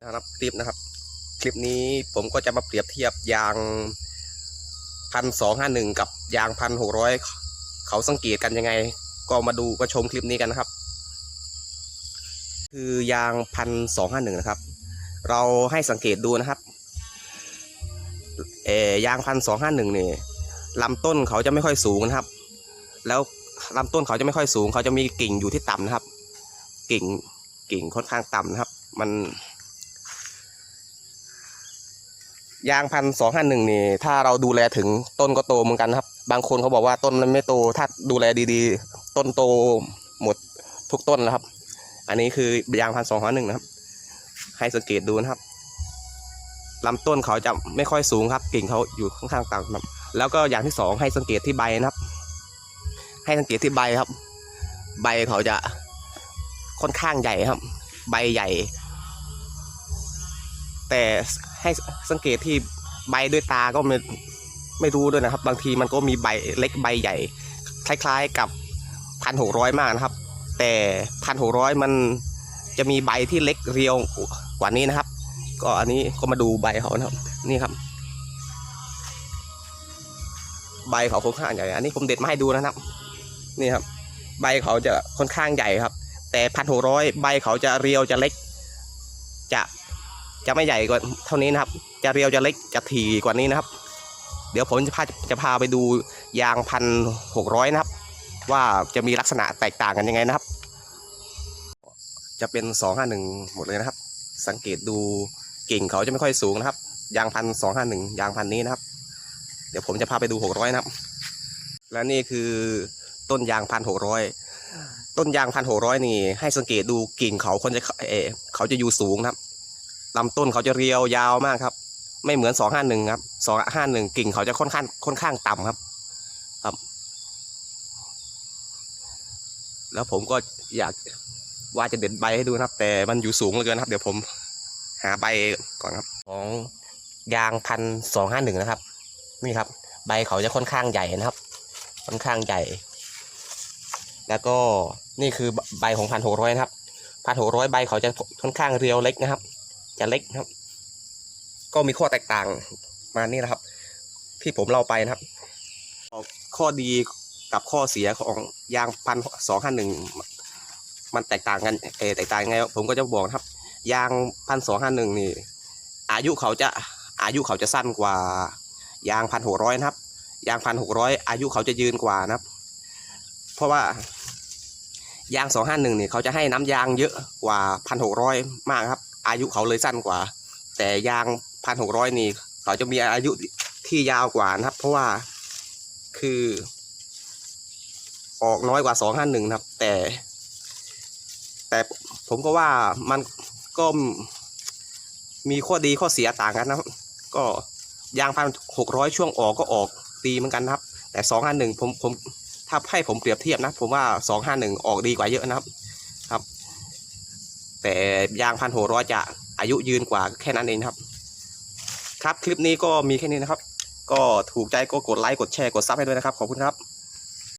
นะครับคลิปนะครับ คลิปนี้ผมก็จะมาเปรียบเทียบยางพันสองห้าหนึ่งกับยางพันหกร้อยเขาสังเกตกันยังไง ก็มาดูก็ชมคลิปนี้กันนะครับ คือยางพันสองห้าหนึ่งนะครับ เราให้สังเกตดูนะครับเอยางพันสองห้าหนึ่งนี่ลำต้นเขาจะไม่ค่อยสูงนะครับ แล้วลำต้นเขาจะไม่ค่อยสูง เขาจะมีกิ่งอยู่ที่ต่ำนะครับ กิ่งกิ่งค่อนข้างต่ำนะครับ มัน ยางพันสองห้าหนึ่งนี่ ถ้าเราดูแลถึงต้นก็โตเหมือนกันนะครับ บางคนเขาบอกว่าต้นมันไม่โต ถ้าดูแลดีๆ ต้นโตหมดทุกต้นแล้วครับ อันนี้คือยางพันสองห้าหนึ่งนะครับ ให้สังเกตดูนะครับลำต้นเขาจะไม่ค่อยสูงครับกิ่งเขาอยู่ค่อนข้างต่ำครับ แล้วก็อย่างที่สองให้สังเกตที่ใบนะครับ ให้สังเกตที่ใบครับ ใบเขาจะค่อนข้างใหญ่ครับ ใบใหญ่ แต่ให้สังเกตที่ใบด้วยตาก็ไม่ไม่รู้ด้วยนะครับ บางทีมันก็มีใบเล็กใบใหญ่ คล้ายๆกับพันหกร้อยมากนะครับ แต่พันหกร้อยมันจะมีใบที่เล็กเรียวกว่านี้นะครับ ก็อันนี้ก็มาดูใบเขานะครับ นี่ครับ ใบเขาค่อนข้างใหญ่ อันนี้ผมเด็ดมาให้ดูนะครับ นี่ครับ ใบเขาจะค่อนข้างใหญ่ครับ แต่พันหกร้อยใบเขาจะเรียวจะเล็ก จะ จะไม่ใหญ่กว่าเท่านี้นะครับ จะเรียวจะเล็กจะถี่กว่านี้นะครับ เดี๋ยวผมจะพาจะพาไปดูยางพันหกร้อยนะครับ ว่าจะมีลักษณะแตกต่างกันยังไงนะครับ จะเป็นสองห้าหนึ่งหมดเลยนะครับ สังเกตดูกิ่งเขาจะไม่ค่อยสูงนะครับ ยางพันสองห้าหนึ่งยางพันนี้นะครับ เดี๋ยวผมจะพาไปดูหกร้อยนะครับ และนี่คือต้นยางพันหกร้อยต้นยางพันหกร้อยนี่ให้สังเกตดูกิ่งเขาคนจะเอเขาจะอยู่สูงนะครับ ลำต้นเขาจะเรียวยาวมากครับ ไม่เหมือนสองห้าหนึ่งครับสองห้าหนึ่งกิ่งเขาจะค่อนข้างค่อนข้างต่ำครับครับ แล้วผมก็อยากว่าจะเด็ดใบให้ดูนะครับ แต่มันอยู่สูงเหลือเกินครับ เดี๋ยวผมหาใบก่อนครับ ของยางพันสองห้าหนึ่งนะครับ นี่ครับ ใบเขาจะค่อนข้างใหญ่นะครับ ค่อนข้างใหญ่ แล้วก็นี่คือใบของพันหกร้อยนะครับพันหกร้อยใบเขาจะค่อนข้างเรียวเล็กนะครับ จะเล็กนะครับ ก็มีข้อแตกต่างมานี่นะครับ ที่ผมเล่าไปนะครับ ข้อดีกับข้อเสียของยางพันสองห้าหนึ่งมันแตกต่างกันเอแตกต่างไงผมก็จะบอกนะครับ ยางพันสองห้าหนึ่งนี่ อายุเขาจะอายุเขาจะสั้นกว่ายางพันหกร้อยนะครับ ยางพันหกร้อยอายุเขาจะยืนกว่านะครับ เพราะว่ายางสองห้าหนึ่งเนี่ยเขาจะให้น้ำยางเยอะกว่าพันหกร้อยมากครับ อายุเขาเลยสั้นกว่า แต่ยางพันหกร้อยนี่ เขาจะมีอายุที่ยาวกว่านะครับ เพราะว่าคือ ออกน้อยกว่าสองห้าหนึ่งนะครับ แต่ แต่ผมก็ว่ามันก็มีข้อดีข้อเสียต่างกันนะครับ ก็ยางพันหกร้อยช่วงออกก็ออกดีเหมือนกันนะครับ แต่สองห้าหนึ่งผมผมถ้าให้ผมเปรียบเทียบนะ ผมว่าสองห้าหนึ่งออกดีกว่าเยอะนะครับ แต่ยางพันหกร้อยจะอายุยืนกว่าแค่นั้นเองครับ ครับคลิปนี้ก็มีแค่นี้นะครับ ก็ถูกใจก็กดไลค์กดแชร์กดซับให้ด้วยนะครับ ขอบคุณครับ